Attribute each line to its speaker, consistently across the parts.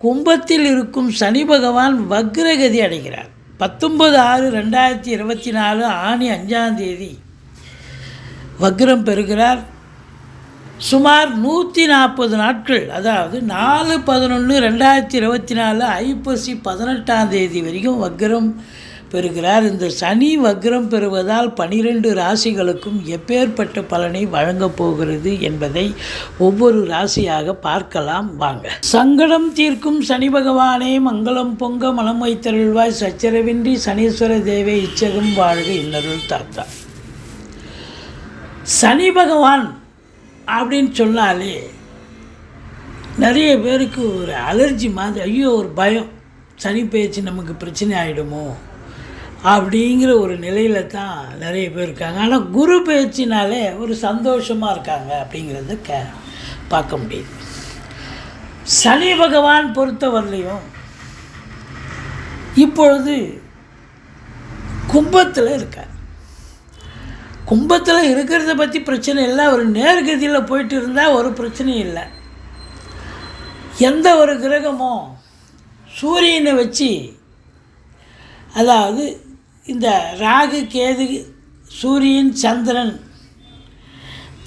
Speaker 1: கும்பத்தில் இருக்கும் சனி பகவான் வக்ரகதி அடைகிறார். பத்தொன்பது ஆறு ரெண்டாயிரத்தி இருபத்தி நாலு ஆணி அஞ்சாம் தேதி வக்ரம் பெறுகிறார். சுமார் நூற்றி நாற்பது நாட்கள் அதாவது நாலு பதினொன்று ரெண்டாயிரத்தி இருபத்தி நாலு ஐப்பசி பதினெட்டாம் தேதி வரைக்கும் வக்ரம் பெறுகிறார். இந்த சனி வக்ரம் பெறுவதால் பனிரெண்டு ராசிகளுக்கும் எப்பேற்பட்ட பலனை வழங்கப் போகிறது என்பதை ஒவ்வொரு ராசியாக பார்க்கலாம். வாங்க. சங்கடம் தீர்க்கும் சனி பகவானே மங்களம் பொங்க மனம் வைத்தருள்வாய். சச்சரவின்றி சனீஸ்வர தேவை இச்சகம் வாழ்க இன்னருள் தாத்தா. சனி பகவான் அப்படின்னு சொன்னாலே நிறைய பேருக்கு ஒரு அலர்ஜி மாதிரி ஐயோ ஒரு பயம். சனி பேச்சு நமக்கு பிரச்சனை ஆகிடுமோ அப்படிங்கிற ஒரு நிலையில தான் நிறைய பேர் இருக்காங்க. ஆனால் குரு பயிற்சினாலே ஒரு சந்தோஷமாக இருக்காங்க அப்படிங்கிறத க பார்க்க முடியுது. சனி பகவான் பொறுத்தவரையிலையும் இப்பொழுது கும்பத்தில் இருக்கார். கும்பத்தில் இருக்கிறத பற்றி பிரச்சனை இல்லை. ஒரு நேர்கதியில் போயிட்டு இருந்தால் ஒரு பிரச்சனையும் இல்லை. எந்த ஒரு கிரகமும் சூரியனை வச்சு அதாவது இந்த ராகு கேது சூரியன் சந்திரன்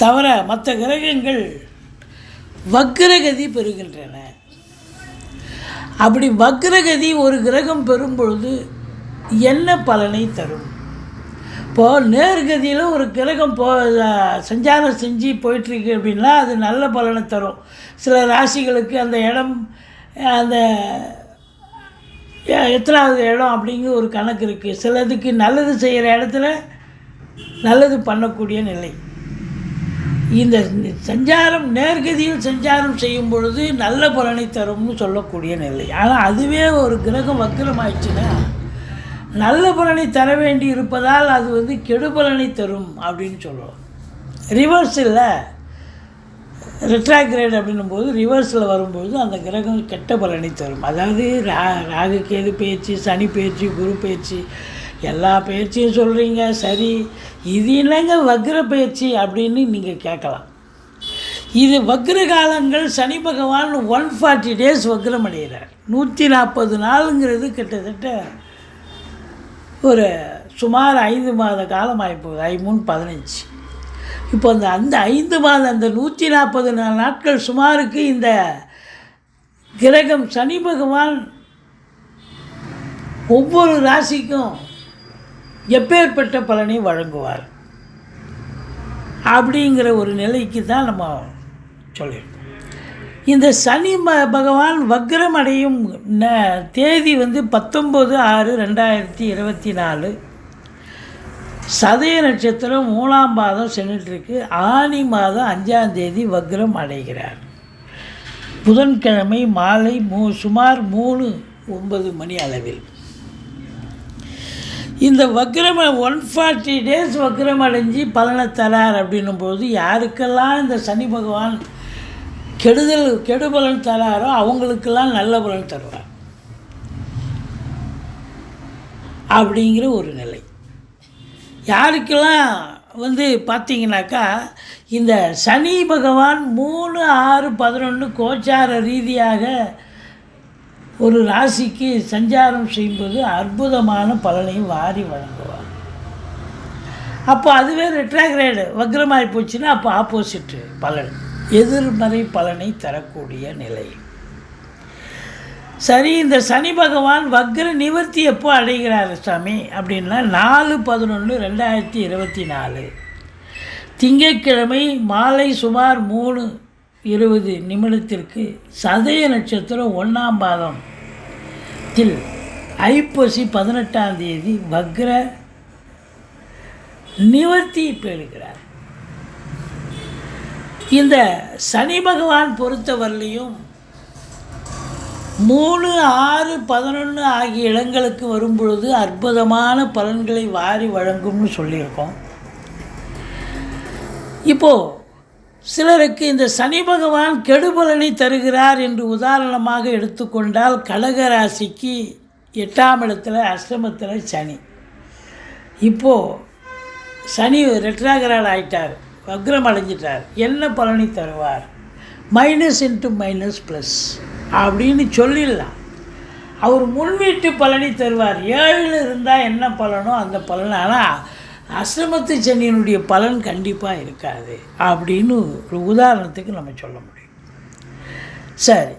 Speaker 1: தவிர மற்ற கிரகங்கள் வக்ரகதி பெறுகின்றன. அப்படி வக்ரகதி ஒரு கிரகம் பெறும் பொழுது என்ன பலனை தரும்? இப்போது நேர்கதியில் ஒரு கிரகம் போ சஞ்சாரம் செஞ்சு போயிட்டுருக்கு அப்படின்னா அது நல்ல பலனை தரும். சில ராசிகளுக்கு அந்த இடம் அந்த எத்தனாவது இடம் அப்படிங்கிற ஒரு கணக்கு இருக்குது சிலதுக்கு நல்லது செய்கிற இடத்துல நல்லது பண்ணக்கூடிய நிலை. இந்த சஞ்சாரம் நேர்கதியில் சஞ்சாரம் செய்யும் பொழுது நல்ல பலனை தரும்னு சொல்லக்கூடிய நிலை. ஆனால் அதுவே ஒரு கிரகம் வக்கிரமாயிடுச்சுன்னா நல்ல பலனை தர வேண்டி இருப்பதால் அது வந்து கெடு பலனை தரும் அப்படின்னு சொல்லுவோம் ரிவர்ஸ் இல்லை. ரிட்ராக்ரேட் அப்படின்னும் போது ரிவர்ஸில் வரும்போது அந்த கிரகம் கெட்ட பலனை தரும். அதாவது ரா ராகு கேது பேச்சு சனி பேச்சு குரு பேச்சு எல்லா பயிற்சியும் சொல்கிறீங்க சரி இது என்னங்க வக்ர பயிற்சி அப்படின்னு நீங்கள் கேட்கலாம். இது வக்ர காலங்கள் சனி பகவான் ஒன் ஃபார்ட்டி டேஸ் வக்ரம் அடைகிறார். நூற்றி நாற்பது நாளுங்கிறது கிட்டத்தட்ட ஒரு சுமார் ஐந்து மாத காலம் ஆகிப்போகுது ஐ மூணு பதினஞ்சு. இப்போ அந்த அந்த ஐந்து மாதம் அந்த நூற்றி நாற்பது நாட்கள் சுமாருக்கு இந்த கிரகம் சனி பகவான் ஒவ்வொரு ராசிக்கும் எப்பேற்பட்ட பலனை வழங்குவார் அப்படிங்கிற ஒரு நிலைக்கு தான் நம்ம சொல்லியிருக்கோம். இந்த சனி ம- பகவான் வக்ரம் அடையும் ந- தேதி வந்து பத்தொம்போது ஆறு ரெண்டாயிரத்தி இருபத்தி நாலு. சதய நட்சத்திரம் மூணாம் மாதம் சென்றுட்டுருக்கு. ஆனி மாதம் அஞ்சாம் தேதி வக்ரம் அடைகிறார். புதன்கிழமை மாலை மூ சுமார் மூணு ஒன்பது மணி அளவில். இந்த வக்ரம் ஒன் ஃபார்ட்டி டேஸ் வக்ரம் அடைஞ்சு பலனை தரார் அப்படின்னும் போது யாருக்கெல்லாம் இந்த சனி பகவான் கெடுதல் கெடுபலன் தராரோ அவங்களுக்கெல்லாம் நல்ல பலன் தருவார். அப்படிங்கிற ஒரு நிலை. யாருக்கெல்லாம் வந்து பார்த்தீங்கன்னாக்கா இந்த சனி பகவான் மூணு ஆறு பதினொன்று கோச்சார ரீதியாக ஒரு ராசிக்கு சஞ்சாரம் செய்யும்போது அற்புதமான பலனையும் வாரி வழங்குவார். அப்போ அதுவே ரெட்ராகிரேடு வக்ரமாகி போச்சுன்னா அப்போ ஆப்போசிட்டு பலன். எதிர்மறை பலனை தரக்கூடிய நிலை. சரி இந்த சனி பகவான் வக்ர நிவர்த்தி எப்போ அடைகிறார் சாமி? அப்படின்னா நாலு பதினொன்று ரெண்டாயிரத்தி இருபத்தி நாலு. திங்கட்கிழமை மாலை சுமார் மூணு இருபது நிமிடத்திற்கு சதய நட்சத்திரம் ஒன்றாம் பாதம் தில் ஐப்பசி பதினெட்டாம் தேதி வக்ர நிவர்த்தி பெறுகிறார். இந்த சனி பகவான் பொறுத்தவரையிலையும் மூணு ஆறு பதினொன்று ஆகிய இடங்களுக்கு வரும்பொழுது அற்புதமான பலன்களை வாரி வழங்கும்னு சொல்லியிருக்கோம். இப்போது சிலருக்கு இந்த சனி பகவான் கெடுபலனை தருகிறார் என்று உதாரணமாக எடுத்துக்கொண்டால் கடகராசிக்கு எட்டாம் இடத்துல அஷ்டமத்தில் சனி. இப்போது சனி ரெட்ராகரால் ஆயிட்டார் வக்ரம் அடைஞ்சிட்டார் என்ன பலனை தருவார்? மைனஸ் இன்ட்டு மைனஸ் ப்ளஸ் அப்படின்னு சொல்லிடலாம். அவர் முன்வீட்டு பலனை தருவார். ஏழில் இருந்தால் என்ன பலனோ அந்த பலன். ஆனால் அசிரமத்து சனியினுடைய பலன் கண்டிப்பாக இருக்காது அப்படின்னு ஒரு உதாரணத்துக்கு நம்ம சொல்ல முடியும். சரி.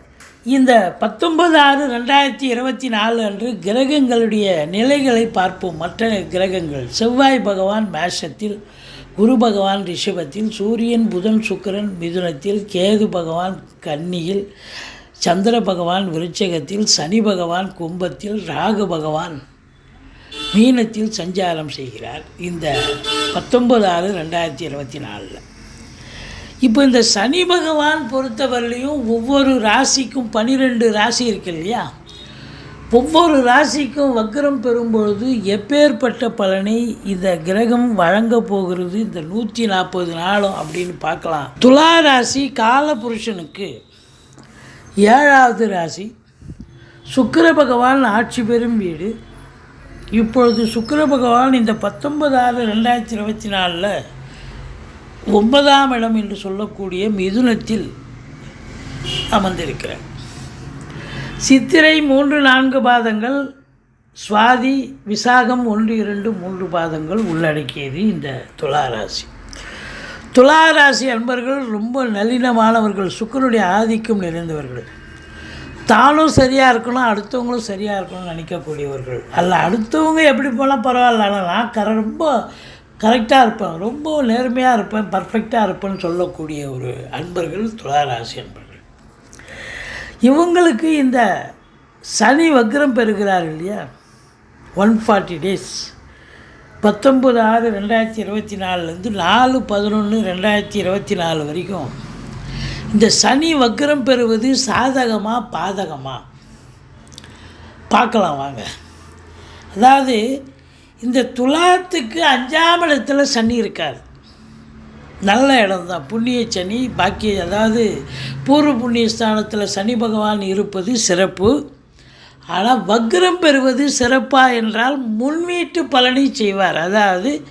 Speaker 1: இந்த பத்தொன்பது ஆறு ரெண்டாயிரத்தி இருபத்தி நாலு அன்று கிரகங்களுடைய நிலைகளை பார்ப்போம். மற்ற கிரகங்கள். செவ்வாய் பகவான் மேஷத்தில் குரு பகவான் ரிஷபத்தில் சூரியன் புதன் சுக்கிரன் மிதுனத்தில் கேது பகவான் கன்னியில் சந்திர பகவான் விருச்சகத்தில் சனி பகவான் கும்பத்தில் ராகு பகவான் மீனத்தில் சஞ்சாரம் செய்கிறார். இந்த பத்தொன்பது ஆறு ரெண்டாயிரத்தி இருபத்தி நாலில். இப்போ இந்த சனி பகவான் பொறுத்தவரையிலையும் ஒவ்வொரு ராசிக்கும் பனிரெண்டு ராசி இருக்கு இல்லையா? ஒவ்வொரு ராசிக்கும் வக்ரம் பெறும்பொழுது எப்பேற்பட்ட பலனை இந்த கிரகம் வழங்க போகிறது? இந்த நூற்றி நாற்பது நாளும் அப்படின்னு பார்க்கலாம். துலா ராசி காலபுருஷனுக்கு ஏழாவது ராசி. சுக்கர பகவான் ஆட்சி பெறும் வீடு. இப்பொழுது சுக்கர பகவான் இந்த பத்தொன்பது ஆறு ரெண்டாயிரத்தி இருபத்தி நாலில் ஒன்பதாம் இடம் என்று சொல்லக்கூடிய மிதுனத்தில் அமர்ந்திருக்கிறார். சித்திரை மூன்று நான்கு பாதங்கள் சுவாதி விசாகம் ஒன்று இரண்டு மூன்று பாதங்கள் உள்ளடக்கியது இந்த துளாராசி. துளாராசி அன்பர்கள் ரொம்ப நளினமானவர்கள் சுக்கரனுடைய ஆதிக்கம் நிறைந்தவர்கள். தானும் சரியாக இருக்கணும் அடுத்தவங்களும் சரியாக இருக்கணும்னு நினைக்கக்கூடியவர்கள். அல்ல அடுத்தவங்க எப்படி போனால் பரவாயில்ல ஆனால் நான் கர ரொம்ப கரெக்டாக இருப்பேன் ரொம்ப நேர்மையாக இருப்பேன் பர்ஃபெக்டாக இருப்பேன்னு சொல்லக்கூடிய ஒரு அன்பர்கள் துளாராசி அன்பர்கள். இவங்களுக்கு இந்த சனி வக்ரம் பெறுகிறார் இல்லையா? ஒன் ஃபார்ட்டி டேஸ் பத்தொம்பது ஆறு ரெண்டாயிரத்தி இருபத்தி நாலுலேருந்து நாலு பதினொன்று ரெண்டாயிரத்தி இருபத்தி நாலு வரைக்கும் இந்த சனி வக்கரம் பெறுவது சாதகமாக பாதகமாக பார்க்கலாம் வாங்க. அதாவது இந்த துலாத்துக்கு அஞ்சாம் இடத்துல சனி இருக்காது நல்ல இடம் தான் புண்ணிய சனி பாக்கிய அதாவது பூர்வ புண்ணிய ஸ்தானத்தில் சனி பகவான் இருப்பது சிறப்பு. ஆனால் வக்ரம் பெறுவது சிறப்பா என்றால் முன்வீட்டு பலனை செய்வார். அதாவது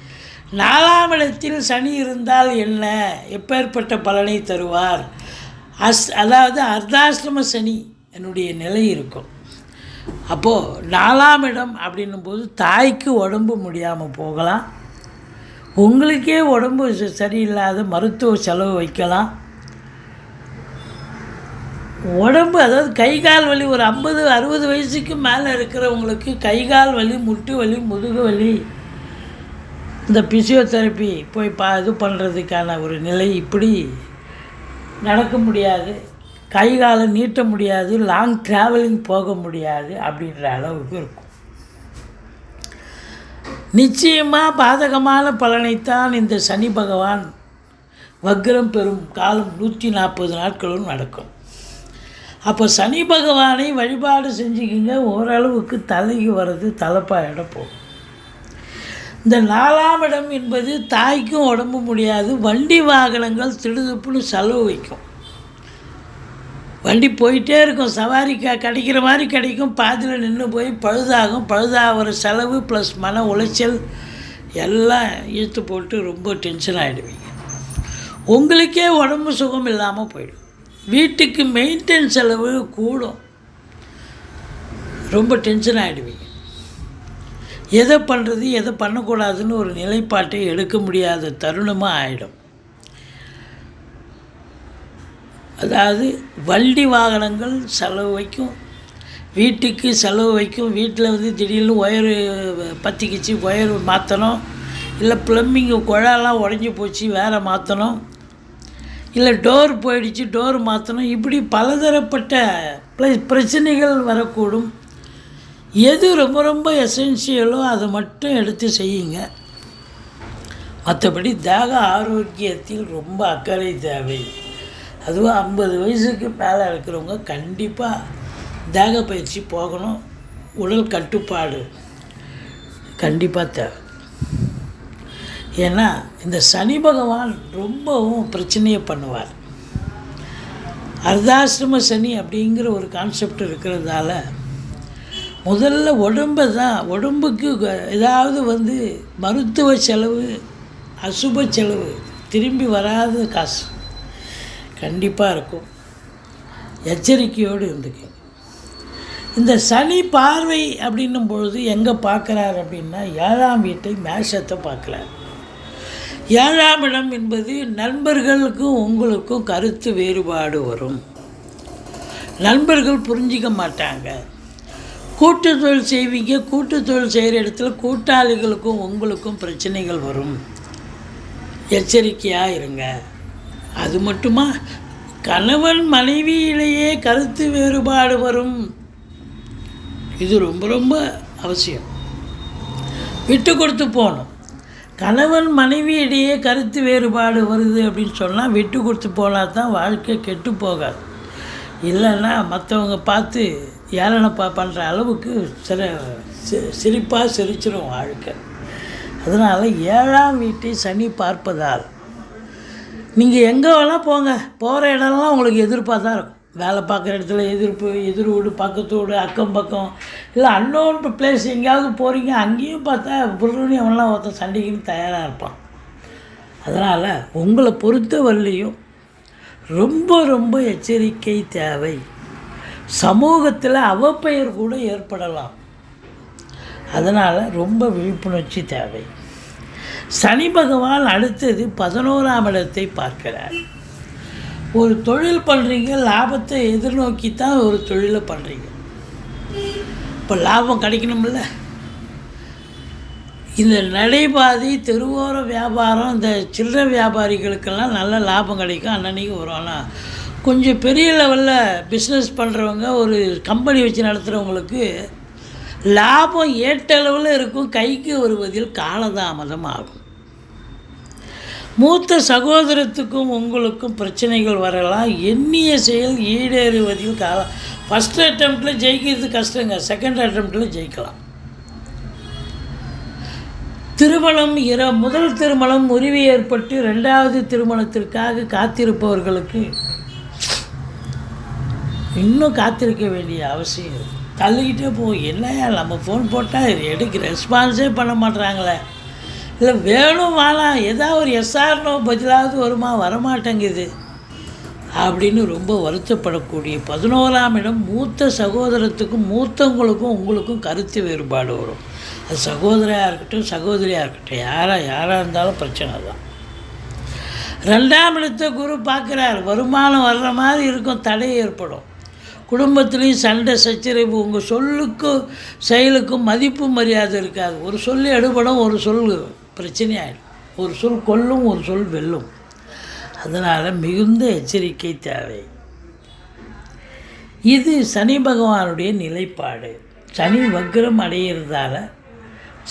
Speaker 1: நாலாம் இடத்தில் சனி இருந்தால் என்ன? எப்பேற்பட்ட பலனை தருவார்? அஸ் அதாவது அர்த்தாசிரம சனி என்னுடைய நிலை இருக்கும். அப்போது நாலாம் இடம் அப்படின்னும் போது தாய்க்கு உடம்பு முடியாமல் போகலாம். உங்களுக்கே உடம்பு ச- சரியில்லாத மருத்துவ செலவு வைக்கலாம். உடம்பு அதாவது கை கால் வலி ஒரு ஐம்பது அறுபது வயசுக்கு மேலே இருக்கிறவங்களுக்கு கை கால் வலி முட்டு வலி முதுகு வலி இந்த பிசியோதெரப்பி போய் பா இது பண்ணுறதுக்கான ஒரு நிலை இப்படி நடக்க முடியாது. கை காலை நீட்ட முடியாது. லாங் ட்ராவலிங் போக முடியாது அப்படின்ற அளவுக்கு இருக்கும். நிச்சயமாக பாதகமான பலனைத்தான் இந்த சனி பகவான் வக்ரம் பெறும். காலம் நூற்றி நாற்பது நாட்களும் நடக்கும். அப்போ சனி பகவானை வழிபாடு செஞ்சுக்கிங்க ஓரளவுக்கு தலைக்கு வர்றது தலைப்பா இடப்போம் இந்த நாலாம் இடம் என்பது தாய்க்கும் உடம்பு முடியாது வண்டி வாகனங்கள் திடுதுப்புன்னு செலவு வைக்கும். வண்டி போயிட்டே இருக்கும் சவாரி க கிடைக்கிற மாதிரி கிடைக்கும் பாதியில் நின்று போய் பழுதாகும் பழுதாகிற செலவு ப்ளஸ் மன உளைச்சல் எல்லாம் இழுத்து போட்டு ரொம்ப டென்ஷன் ஆகிடுவீங்க உங்களுக்கே உடம்பு சுகம் இல்லாமல் போயிடும். வீட்டுக்கு மெயின்டெயின் செலவு கூடும். ரொம்ப டென்ஷன் ஆகிடுவீங்க எதை பண்ணுறது எதை பண்ணக்கூடாதுன்னு ஒரு நிலைப்பாட்டை எடுக்க முடியாத தருணமாக ஆகிடும் அதாவது வண்டி வாகனங்கள் செலவு வைக்கும். வீட்டுக்கு செலவு வைக்கும். வீட்டில் வந்து திடீர்னு ஒயரு பற்றிக்கிச்சு ஒயர் மாற்றணும் இல்லை ப்ளம்பிங்கு குழாலாம் உடஞ்சி போச்சு வேறு மாற்றணும் இல்லை டோர் போயிடுச்சு டோர் மாற்றணும் இப்படி பலதரப்பட்ட ப்ளஸ் பிரச்சனைகள் வரக்கூடும். எது ரொம்ப ரொம்ப எசென்சியலோ அதை மட்டும் எடுத்து செய்யுங்க. மற்றபடி தேக ஆரோக்கியத்தில் ரொம்ப அக்கறை தேவை. அதுவும் ஐம்பது வயசுக்கு மேலே இருக்கிறவங்க கண்டிப்பாக தேக பயிற்சி போகணும். உடல் கட்டுப்பாடு கண்டிப்பாக தேவை. ஏன்னா இந்த சனி பகவான் ரொம்பவும் பிரச்சனையை பண்ணுவார். அர்த்தாசிரம சனி அப்படிங்கிற ஒரு கான்செப்ட் இருக்கிறதால முதல்ல உடம்பை தான் உடம்புக்கு ஏதாவது வந்து மருத்துவ செலவு அசுப செலவு திரும்பி வராத காசு கண்டிப்பாக இருக்கும். எச்சரிக்கையோடு இருந்துக்கு. இந்த சனி பார்வை அப்படின்னும் பொழுது எங்கே பார்க்குறாரு அப்படின்னா ஏழாம் வீட்டை மேஷத்தை பார்க்குறாரு. ஏழாம் இடம் என்பது நண்பர்களுக்கும் உங்களுக்கும் கருத்து வேறுபாடு வரும். நண்பர்கள் புரிஞ்சிக்க மாட்டாங்க. கூட்டு தொழில் செய்வீங்க கூட்டு தொழில் செய்கிற இடத்துல கூட்டாளிகளுக்கும் உங்களுக்கும் பிரச்சனைகள் வரும். எச்சரிக்கையாக இருங்க. அது மட்டுமா? கணவன் மனைவியிலேயே கருத்து வேறுபாடு வரும். இது ரொம்ப ரொம்ப அவசியம். விட்டு கொடுத்து போகணும். கணவன் மனைவியிடையே கருத்து வேறுபாடு வருது அப்படின்னு சொன்னால் விட்டு கொடுத்து போனால் தான் வாழ்க்கை கெட்டு போகாது. இல்லைன்னா மற்றவங்க பார்த்து ஏளனப்பா பண்ணுற அளவுக்கு சில சி- சிரிப்பாக சிரிச்சிடும் வாழ்க்கை. அதனால் ஏழாம் வீட்டை சனி பார்ப்பதால் நீங்கள் எங்கே வேணால் போங்க. போகிற இடம்லாம் உங்களுக்கு எதிர்ப்பாக தான் இருக்கும். வேலை பார்க்குற இடத்துல எதிர்ப்பு எதிர் வீடு பக்கத்து வீடு அக்கம் பக்கம். இல்லை அன்னோன் பிளேஸ் எங்கேயாவது போகிறீங்க அங்கேயும் பார்த்தா புருணி அவன்லாம் ஒருத்தன் சண்டைக்குன்னு தயாராக இருப்பான். அதனால் உங்களை பொறுத்த வரலையும் ரொம்ப ரொம்ப எச்சரிக்கை தேவை. சமூகத்தில் அவப்பெயர் கூட ஏற்படலாம். அதனால் ரொம்ப விழிப்புணர்ச்சி தேவை. சனி பகவான் அடுத்தது பதினோராம் இடத்தை பார்க்கிறார். ஒரு தொழில் பண்ணுறீங்க லாபத்தை எதிர்நோக்கி தான் ஒரு தொழிலை பண்ணுறீங்க இப்போ லாபம் கிடைக்கணும்ல. இந்த நடைபாதை தெருவோர வியாபாரம் இந்த சில்லறை வியாபாரிகளுக்கெல்லாம் நல்ல லாபம் கிடைக்கும். அன்னன்னைக்கு வரும் ஆனால் கொஞ்சம் பெரிய லெவலில் பிஸ்னஸ் பண்ணுறவங்க ஒரு கம்பெனி வச்சு நடத்துகிறவங்களுக்கு லாபம் ஏற்றளவில் இருக்கும். கைக்கு வருவதில் காலதாமதம் ஆகும். மூத்த சகோதரத்துக்கும் உங்களுக்கும் பிரச்சனைகள் வரலாம். எண்ணிய செயல் ஈடேறுவதில் காலம் ஃபஸ்ட் அட்டம்ப்டில் ஜெயிக்கிறது கஷ்டங்க. செகண்ட் அட்டம்ப்டில் ஜெயிக்கலாம். திருமணம் இர முதல் திருமணம் முறிவு ஏற்பட்டு ரெண்டாவது திருமணத்திற்காக காத்திருப்பவர்களுக்கு இன்னும் காத்திருக்க வேண்டிய அவசியம் தள்ளிக்கிட்டே போகும் என்னையா நம்ம ஃபோன் போட்டால் எடுக்க ரெஸ்பான்ஸே பண்ண மாட்றாங்களே. இல்லை வேணும் வாழாம் ஏதாவது ஒரு எஸ்ஆர்னோ பதிலாவது வருமா? வரமாட்டேங்குது. அப்படின்னு ரொம்ப வருத்தப்படக்கூடிய பதினோராம் இடம் மூத்த சகோதரத்துக்கும் மூத்தவங்களுக்கும் உங்களுக்கும் கருத்து வேறுபாடு வரும். அது சகோதரியாக இருக்கட்டும் சகோதரியாக இருக்கட்டும். யாராக யாராக இருந்தாலும் பிரச்சனை தான். ரெண்டாம் இடத்தை குரு பார்க்குறார். வருமானம் வர்ற மாதிரி இருக்கும் தடை ஏற்படும். குடும்பத்துலேயும் சண்டை சச்சரவு உங்கள் சொல்லுக்கும் செயலுக்கும் மதிப்பு மரியாதை இருக்காது. ஒரு சொல் எடுபடும் ஒரு சொல் பிரச்சனையாயிடும். ஒரு சொல் கொல்லும் ஒரு சொல் வெல்லும். அதனால் மிகுந்த எச்சரிக்கை தேவை. இது சனி பகவானுடைய நிலைப்பாடு. சனி வக்ரம் அடையிறதால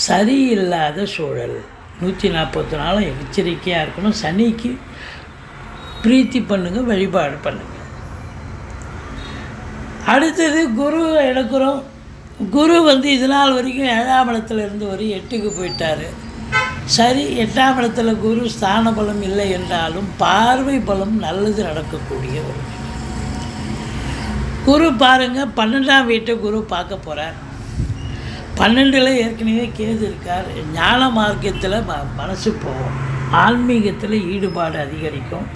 Speaker 1: சரியில்லாத சூழல். நூற்றி நாற்பத்தி நாளும் எச்சரிக்கையாக இருக்கணும். சனிக்கு பிரீத்தி பண்ணுங்கள் வழிபாடு பண்ணுங்கள் அடுத்தது குரு எடுக்கிறோம். குரு வந்து இது நாள் வரைக்கும் ஏழாம் இடத்துல இருந்து வரை எட்டுக்கு போயிட்டார். சரி எட்டாம் இடத்துல குரு ஸ்தான பலம் இல்லை என்றாலும் பார்வை பலம் நல்லது நடக்கக்கூடிய ஒரு குரு பாருங்க பன்னெண்டாம் வீட்டை குரு பார்க்க போகிறார் பன்னெண்டில் ஏற்கனவே கேது இருக்கார். ஞான மார்க்கத்தில் ம மனசு போகும். ஆன்மீகத்தில் ஈடுபாடு அதிகரிக்கும்.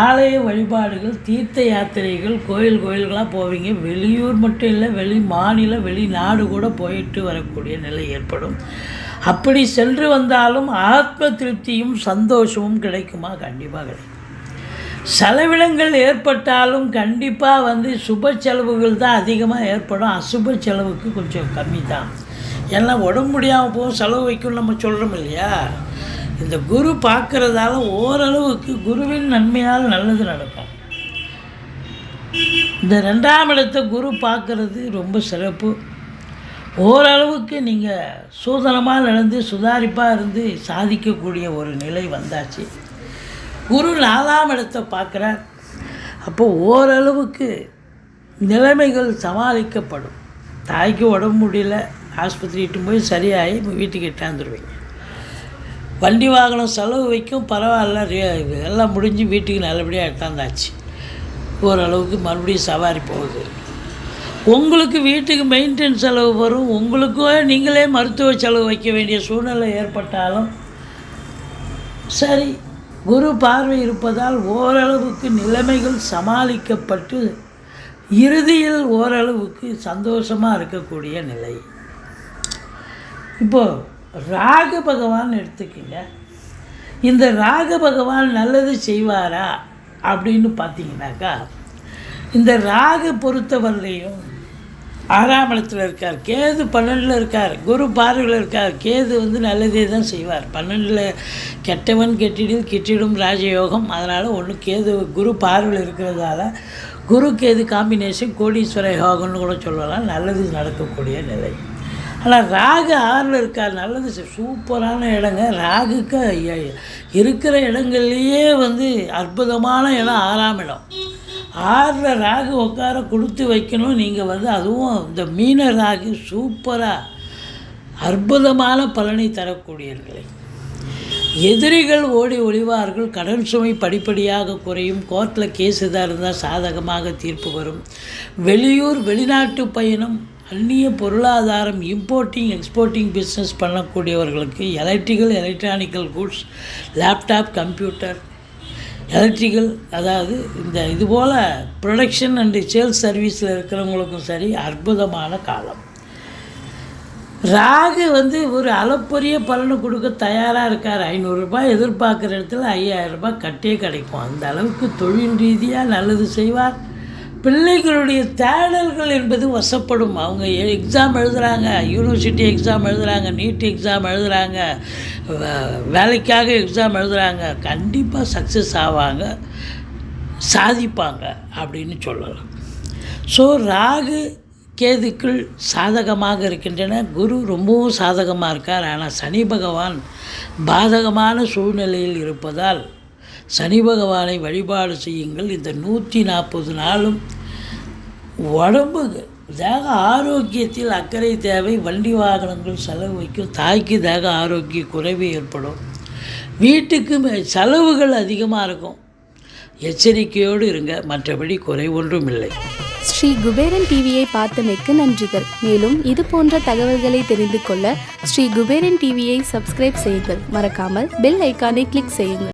Speaker 1: ஆலய வழிபாடுகள் தீர்த்த யாத்திரைகள் கோயில் கோயில்களாக போவீங்க. வெளியூர் மட்டும் இல்லை வெளி மாநில வெளிநாடு கூட போயிட்டு வரக்கூடிய நிலை ஏற்படும். அப்படி சென்று வந்தாலும் ஆத்ம திருப்தியும் சந்தோஷமும் கிடைக்குமா? கண்டிப்பாக கிடைக்கும். செலவினங்கள் ஏற்பட்டாலும் கண்டிப்பாக வந்து சுப செலவுகள் தான் அதிகமாக ஏற்படும். அசுப செலவுக்கு கொஞ்சம் கம்மி தான். ஏன்னா உடம்பு முடியாமல் போகும் செலவு வைக்கும் நம்ம சொல்கிறோம் இல்லையா? இந்த குரு பார்க்குறதால ஓரளவுக்கு குருவின் நன்மையால் நல்லது நடக்கும். இந்த ரெண்டாம் இடத்தை குரு பார்க்குறது ரொம்ப சிறப்பு. ஓரளவுக்கு நீங்கள் சூதனமாக நடந்து சுதாரிப்பாக இருந்து சாதிக்கக்கூடிய ஒரு நிலை வந்தாச்சு. குரு நாலாம் இடத்தை பார்க்குறார். அப்போ ஓரளவுக்கு நிலைமைகள் சமாளிக்கப்படும். தாய்க்கு உடம்பு முடியல ஆஸ்பத்திரி இட்டு போய் சரியாகி வீட்டுக்கு எட்டாந்துருவீங்க வண்டி வாகனம் செலவு வைக்கும் பரவாயில்ல எல்லாம் முடிஞ்சு வீட்டுக்கு நல்லபடியாக எட்டாந்தாச்சு ஓரளவுக்கு மறுபடியும் சவாரி போகுது. உங்களுக்கு வீட்டுக்கு மெயின்டெனன்ஸ் செலவு வரும். உங்களுக்கும் நீங்களே மருத்துவ செலவு வைக்க வேண்டிய சூழ்நிலை ஏற்பட்டாலும் சரி குரு பார்வை இருப்பதால் ஓரளவுக்கு நிலைமைகள் சமாளிக்கப்பட்டு இறுதியில் ஓரளவுக்கு சந்தோஷமாக இருக்கக்கூடிய நிலை. இப்போது ராகு பகவான் எடுத்துக்கோங்க. இந்த ராகு பகவான் நல்லது செய்வாரா அப்படின்னு பார்த்தீங்கன்னாக்கா இந்த ராகு பொறுத்தவரையிலையும் ஆறாம் இடத்துல இருக்கார் கேது பன்னெண்டில் இருக்கார் குரு பார்வையில் இருக்கார். கேது வந்து நல்லதே தான் செய்வார். பன்னெண்டில் கெட்டவன் கெட்டிடும் கெட்டிடும் ராஜயோகம். அதனால் ஒன்று கேது குரு பார்வையில் இருக்கிறதால குரு கேது காம்பினேஷன் கோடீஸ்வர யோகம்னு கூட சொல்லலாம். நல்லது நடக்கக்கூடிய நிலை. ஆனால் ராகு ஆறில் இருக்கார். நல்லது சூப்பரான இடங்க. ராகுக்கு இருக்கிற இடங்கள்லேயே வந்து அற்புதமான இடம் ஆறாம் இடம். ஆறில் ராகு உட்கார கொடுத்து வைக்கணும். நீங்கள் வந்து அதுவும் இந்த மீன ராகு சூப்பராக அற்புதமான பலனை தரக்கூடிய எதிரிகள் ஓடி ஒளிவார்கள். கடன் சுமை படிப்படியாக குறையும். கோர்ட்டில் கேஸ் எதாக இருந்தால் சாதகமாக தீர்ப்பு வரும். வெளியூர் வெளிநாட்டு பயணம் அந்நிய பொருளாதாரம் importing exporting business பண்ணக்கூடியவர்களுக்கு electrical electronical goods laptop computer electrical அதாவது இந்த இதுபோல் ப்ரொடக்ஷன் அண்டு சேல்ஸ் சர்வீஸில் இருக்கிறவங்களுக்கும் சரி அற்புதமான காலம். ராகு வந்து ஒரு அளப்பரிய பலனை கொடுக்க தயாராக இருக்கார். ஐநூறுரூபா எதிர்பார்க்குற இடத்துல ஐயாயிரம் ரூபாய் கட்டே கிடைக்கும். அந்த அளவுக்கு தொழில் ரீதியாக நல்லது செய்வார். பிள்ளைகளுடைய தேடல்கள் என்பது வசப்படும். அவங்க எக்ஸாம் எழுதுகிறாங்க யூனிவர்சிட்டி எக்ஸாம் எழுதுகிறாங்க நீட் எக்ஸாம் எழுதுகிறாங்க வே- வேலைக்காக எக்ஸாம் எழுதுகிறாங்க கண்டிப்பாக சக்ஸஸ் ஆவாங்க சாதிப்பாங்க அப்படின்னு சொல்லலாம். ஸோ ராகு கேதுக்கள் சாதகமாக இருக்கின்றன. குரு ரொம்பவும் சாதகமாக இருக்கார். ஆனால் சனி பகவான் பாதகமான சூழ்நிலையில் இருப்பதால் சனி பகவானை வழிபாடு செய்யுங்கள். இந்த நூற்றி நாற்பது நாளும் உடம்பு தேக ஆரோக்கியத்தில் அக்கறை தேவை. வண்டி வாகனங்கள் செலவு வைக்கும். தாய்க்கு தேக ஆரோக்கிய குறைவு ஏற்படும். வீட்டுக்கு மே- செலவுகள் அதிகமாக இருக்கும். எச்சரிக்கையோடு இருங்க. மற்றபடி குறை ஒன்றும் இல்லை.
Speaker 2: ஸ்ரீ குபேரன் டிவியை பார்த்தமைக்கு நன்றிகள். மேலும் இது போன்ற தகவல்களை தெரிந்து கொள்ள ஸ்ரீ குபேரன் டிவியை சப்ஸ்கிரைப் செய்யுங்கள். மறக்காமல் பெல் ஐக்கானை கிளிக் செய்யுங்கள்.